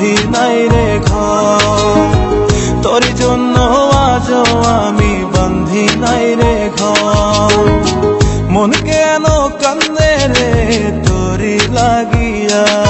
বন্ধি নাই রে ঘর। তোরি জন্য আজ আমি বন্ধি নাই রে মন কেন কান্দে রে? তোরি লাগিয়া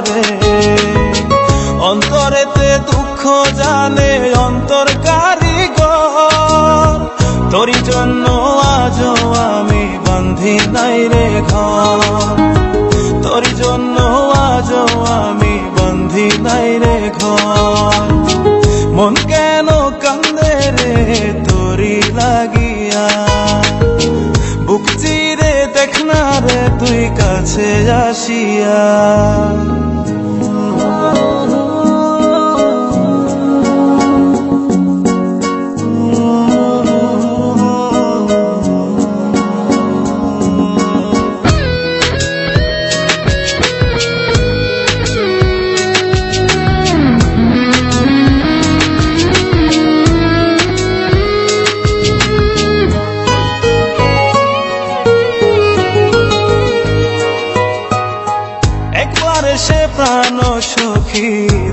জানে অন্তর কারিগর তোরি জন্য আজ আমি বান্ধি নাই রে ঘর। তোরি জন্য আজ আমি বান্ধি নাই রে ঘর। মন কেন কান্দে রে তোরি লাগিয়া? বুক চিরে দেখ না রে তুই কাছে আসিয়া।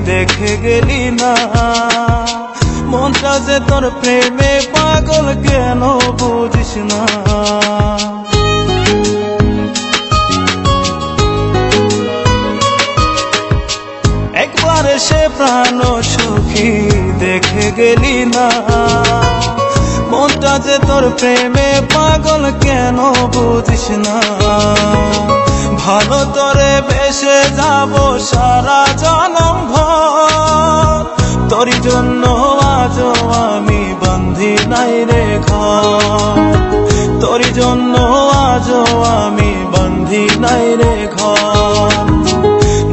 দেখে গেলি না। মনটা যে তোর প্রেমে পাগল কেন বুঝিস না। একবার সে প্রাণ সখী দেখে গেলি না। মনটা যে তোর প্রেমে পাগল কেন বুঝিস না। ভালো তোরে বেসে যাব সারা জনম ভর। তোর জন্য আজ আমি বন্ধি নাই রে ঘর। জন্য আজ আমি বন্ধি নাই রে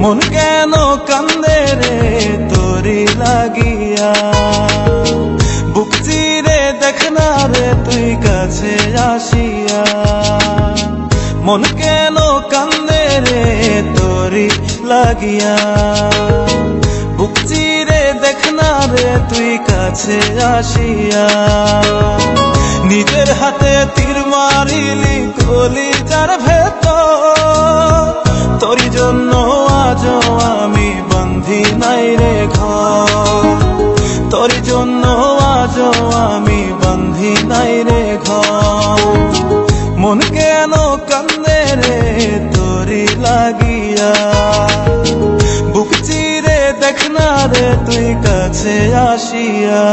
মন কেন কান্দে রে তোরি লাগিয়া? বুক চিরে দেখ না রে তুই কাছে আসিয়া। মন কেন লাগিয়া। বুক চিরে রে তুই কাছে আসিয়া। নিজের হাতে তীর মারিলি কলি যার ভেতর। তোরি জন্য আজ আমি বন্ধি নাই রে ঘর। তোরি জন্য আজ আমি বন্ধি নাই রে তুই কাছে আসিয়া।